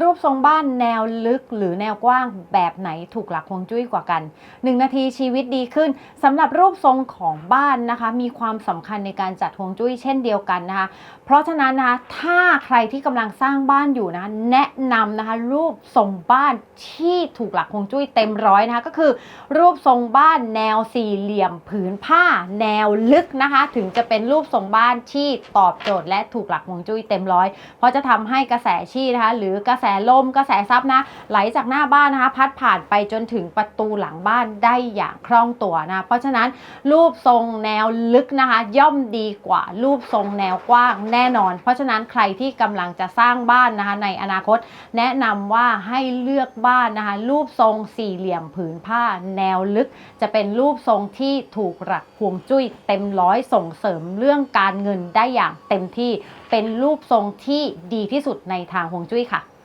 รูปทรงบ้านแนวลึกหรือแนวกว้างแบบไหนถูกหลักฮวงจุ้ยกว่ากัน 1 นาทีชีวิตดีขึ้นสำหรับรูปทรงของบ้านนะคะ มีความสำคัญในการจัดฮวงจุ้ยเช่นเดียวกันนะคะ เพราะฉะนั้นนะคะถ้าใครที่กำลังสร้างบ้านอยู่นะ แนะนำนะคะรูปทรงบ้านที่ถูกหลักฮวงจุ้ยเต็มร้อยนะคะก็คือ รูปทรงบ้านแนวสี่เหลี่ยมผืนผ้า แนวลึกนะคะ ถึงจะเป็นรูปทรงบ้านที่ตอบโจทย์และถูกหลักฮวงจุ้ยเต็มร้อยเพราะจะทำให้กระแสชีนะคะหรือกระแสลมกระแสซับนะ ไหลจากหน้าบ้านนะคะ พัดผ่านไปจนถึงประตูหลังบ้านได้อย่างคล่องตัวนะ เพราะฉะนั้นรูปทรงแนวลึกนะคะ ย่อมดีกว่ารูปทรงแนวกว้างแน่นอน เพราะฉะนั้นใครที่กำลังจะสร้างบ้านนะคะในอนาคต แนะนำว่าให้เลือกบ้านนะคะ รูปทรงสี่เหลี่ยมผืนผ้าแนวลึก จะเป็นรูปทรงที่ถูกหลักฮวงจุ้ยเต็มร้อยส่งเสริมเรื่องการเงินได้อย่างเต็มที่เป็นรูปทรงที่ดีที่สุดในทางฮวงจุ้ยค่ะ